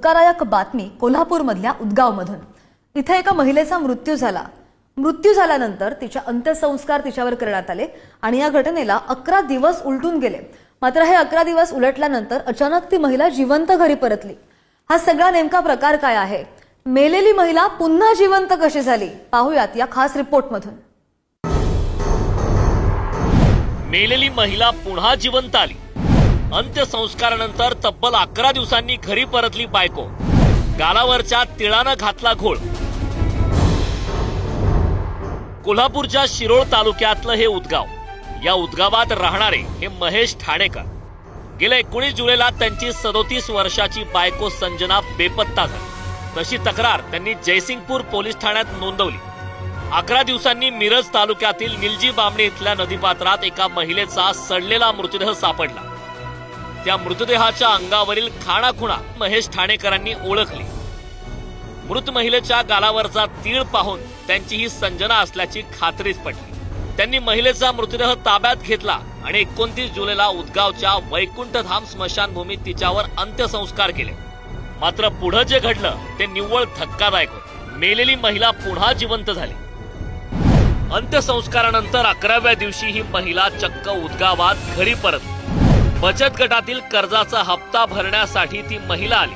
धक्कादायक बातमी कोल्हापूरमधल्या उदगावमधून. इथे एका महिलेचा मृत्यू झाला. मृत्यू झाल्यानंतर तिच्या अंत्यसंस्कार तिच्यावर करण्यात आले आणि या घटनेला अकरा दिवस उलटून गेले. मात्र हे अकरा दिवस उलटल्यानंतर अचानक ती महिला जिवंत घरी परतली. हा सगळा नेमका प्रकार काय आहे? मेलेली महिला पुन्हा जिवंत कशी झाली? पाहूयात या खास रिपोर्टमधून. मेलेली महिला पुन्हा जिवंत आली. अंत्यसंस्कारानंतर तब्बल अकरा दिवसांनी घरी परतली बायको. गालावरच्या तिळानं घातला घोळ. कोल्हापूरच्या शिरोळ तालुक्यातलं हे उदगाव. या उदगावात राहणारे हे महेश ठाणेकर. गेल्या एकोणीस जुलैला त्यांची सदोतीस वर्षाची बायको संजना बेपत्ता झाली. तशी तक्रार त्यांनी जयसिंगपूर पोलीस ठाण्यात नोंदवली. अकरा दिवसांनी मिरज तालुक्यातील निलजी बामणी इथल्या नदीपात्रात एका महिलेचा सडलेला मृतदेह सापडला. त्या मृतदेहाच्या अंगावरील खाणाखुणा महेश ठाणेकरांनी ओळखली. मृत महिलेच्या गालावरचा तीळ पाहून त्यांची ही संजना असल्याची खात्रीच पटली. त्यांनी महिलेचा मृतदेह ताब्यात घेतला आणि एकोणतीस जुलैला उदगावच्या वैकुंठधाम स्मशानभूमीत तिच्यावर अंत्यसंस्कार केले. मात्र पुढं जे घडलं ते निव्वळ धक्कादायक होतं. मेलेली महिला पुन्हा जिवंत झाली. अंत्यसंस्कारानंतर अकराव्या दिवशी ही महिला चक्क उदगावात घरी परतली. बचत गटातील कर्जाचा हप्ता भरण्यासाठी ती महिला आली.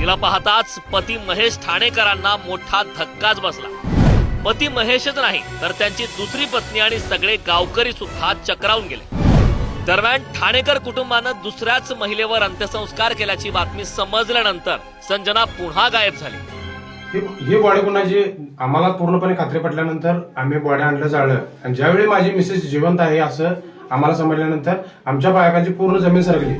तिला पाहताच पती महेश ठाणेकरांना मोठा धक्काच बसला. पती महेशच नाही तर त्यांची दुसरी पत्नी आणि सगळे गावकरी सुद्धा चक्रावून गेले. दरम्यान ठाणेकर कुटुंबानं दुसऱ्याच महिलेवर अंत्यसंस्कार केल्याची बातमी समजल्यानंतर संजना पुन्हा गायब झाली. हे बॉडी कुणाची आम्हाला पूर्णपणे खात्री पटल्यानंतर आम्ही बॉडी आणलं जाळलं. आणि ज्यावेळी माझी मिसेस जिवंत आहे असं आम्हाला समजल्यानंतर आमच्या बायकाची पूर्ण जमीन सरकली.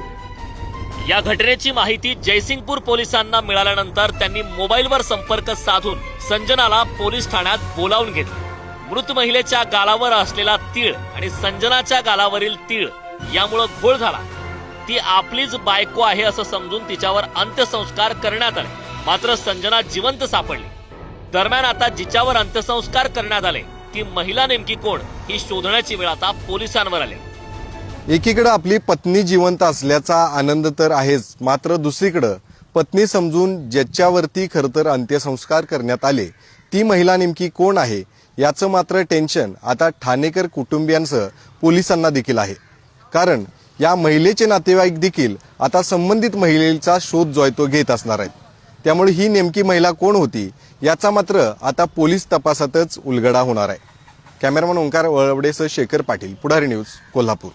या घटनेची माहिती जयसिंगपूर पोलिसांना मिळाल्यानंतर त्यांनी मोबाईलवर संपर्क साधून संजनाला पोलीस ठाण्यात बोलावून घेतले. मृत महिलेच्या गालावर असलेला तीळ आणि संजनाच्या गालावरील तीळ यामुळं घोळ झाला. ती आपलीच बायको आहे असं समजून तिच्यावर अंत्यसंस्कार करण्यात आले. मात्र संजना जिवंत सापडली. दरम्यान आता जिच्यावर अंत्यसंस्कार करण्यात आले. ती महिला नेमकी कोण ही शोधण्याची वेळ आता पोलिसांवर आली. एकीकडे आपली पत्नी जिवंत असल्याचा आनंद तर आहेच मात्र दुसरीकडं पत्नी समजून ज्याच्यावरती खरं तर अंत्यसंस्कार करण्यात आले ती महिला नेमकी कोण आहे याचं मात्र टेन्शन आता ठाणेकर कुटुंबियांसह पोलिसांना देखील आहे. कारण या महिलेचे नातेवाईक देखील आता संबंधित महिलेचा शोध जो आहे तो घेत असणार आहेत. त्यामुळे ही नेमकी महिला कोण होती याचा मात्र आता पोलीस तपासातच उलगडा होणार आहे. कॅमेरामन ओंकार वळवडेसह शेखर पाटील पुढारी न्यूज कोल्हापूर.